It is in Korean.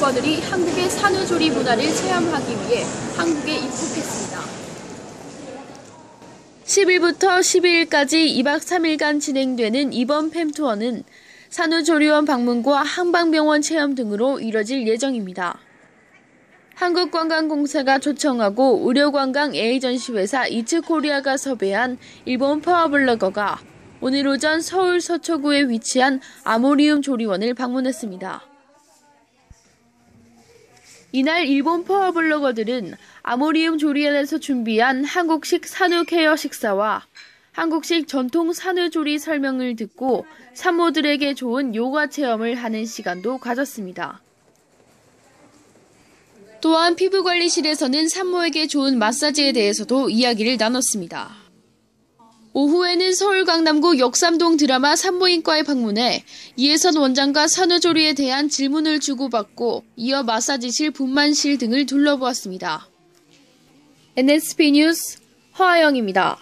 파워블로거들이 한국의 산후조리 문화를 체험하기 위해 한국에 입국했습니다. 10일부터 12일까지 2박 3일간 진행되는 이번 팸 투어는 산후조리원 방문과 한방병원 체험 등으로 이뤄질 예정입니다. 한국관광공사가 초청하고 의료관광 에이전시 회사 이츠코리아가 섭외한 일본 파워블로거가 오늘 오전 서울 서초구에 위치한 아모리움 조리원을 방문했습니다. 이날 일본 파워블로거들은 아모리움 조리원에서 준비한 한국식 산후 케어 식사와 한국식 전통 산후조리 설명을 듣고 산모들에게 좋은 요가 체험을 하는 시간도 가졌습니다. 또한 피부관리실에서는 산모에게 좋은 마사지에 대해서도 이야기를 나눴습니다. 오후에는 서울 강남구 역삼동 드라마 산모인과에 방문해 이혜선 원장과 산후조리에 대한 질문을 주고받고 이어 마사지실, 분만실 등을 둘러보았습니다. NSP 뉴스 허아영입니다.